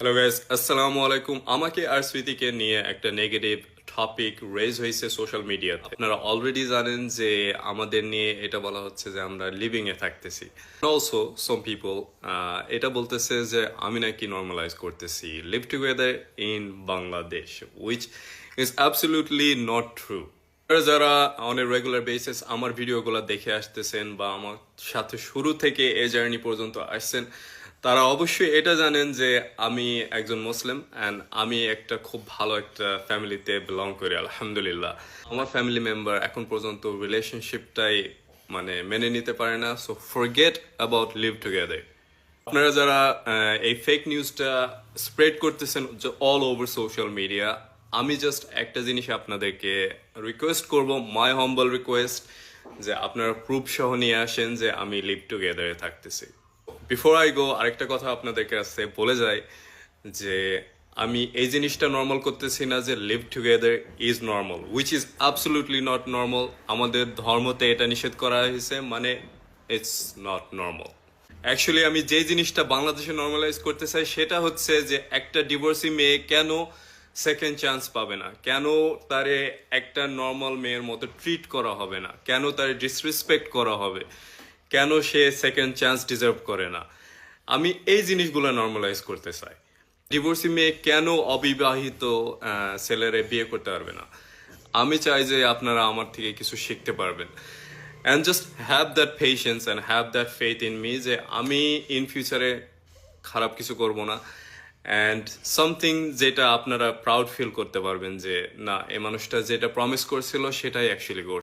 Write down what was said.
Hello guys আসসালামু আলাইকুম আমাকে আর স্মৃতিকে নিয়ে একটা নেগেটিভ টপিক রেজ হয়েছে সোশ্যাল মিডিয়াতে আপনারা অলরেডি জানেন যে আমাদের নিয়ে এটা বলা হচ্ছে যে আমরা লিভিং এ থাকতেছি। অলসো সম পিপল এটা বলতেছে যে আমি নাকি নর্মালাইজ করতেছি live together in Bangladesh which is absolutely not true যারা অন এ রেগুলার বেসিস আমার ভিডিওগুলো দেখে আসতেছেন বা আমার সাথে শুরু থেকে এ জার্নি পর্যন্ত আসছেন তারা অবশ্যই এটা জানেন যে আমি একজন মুসলিম অ্যান্ড আমি একটা খুব ভালো একটা ফ্যামিলিতে বিলং করি, আলহামদুলিল্লাহ। আমার ফ্যামিলি মেম্বার এখন পর্যন্ত রিলেশনশিপটাই মানে মেনে নিতে পারে না so forget about live together আপনারা যারা এই ফেক নিউজটা স্প্রেড করতেছেন অল ওভার সোশ্যাল মিডিয়া আমি জাস্ট একটা জিনিস আপনাদেরকে রিকোয়েস্ট করব মাই হম্বল রিকোয়েস্ট যে আপনারা প্রুফ সহ নিয়ে আসেন যে আমি লিভ টুগেদারে থাকতেছি। বিফোর আই গো আরেকটা কথা আপনাদের কাছে বলে যাই যে আমি এই জিনিসটা নর্মাল করতেছি না যে live together is normal which is absolutely not normal আমাদের ধর্মতে এটা নিষেধ করা হয়েছে মানে ইটস নট নর্মাল অ্যাকচুয়ালি আমি যে জিনিসটা বাংলাদেশে নর্মালাইজ করতে চাই, সেটা হচ্ছে যে একটা ডিভোর্সি মেয়ে কেন সেকেন্ড চান্স পাবে না? কেন তারে একটা নর্মাল মেয়ের মতো ট্রিট করা হবে না? কেন তার ডিসরেসপেক্ট করা হবে? কেন সে সেকেন্ড চান্স ডিজার্ভ করে না? আমি এই জিনিসগুলো নর্মালাইজ করতে চাই। ডিভোর্সি মেয়ে কেন অবিবাহিত ছেলেরে বিয়ে করতে পারবে না? আমি চাই যে আপনারা আমার থেকে কিছু শিখতে পারবেন। And just have that patience and have that faith in me যে আমি ইন ফিউচারে খারাপ কিছু করব না। অ্যান্ড সামথিং যেটা আপনারা প্রাউড ফিল করতে পারবেন যে, না, এ মানুষটা যেটা প্রমিস করছিল, সেটাই অ্যাকচুয়ালি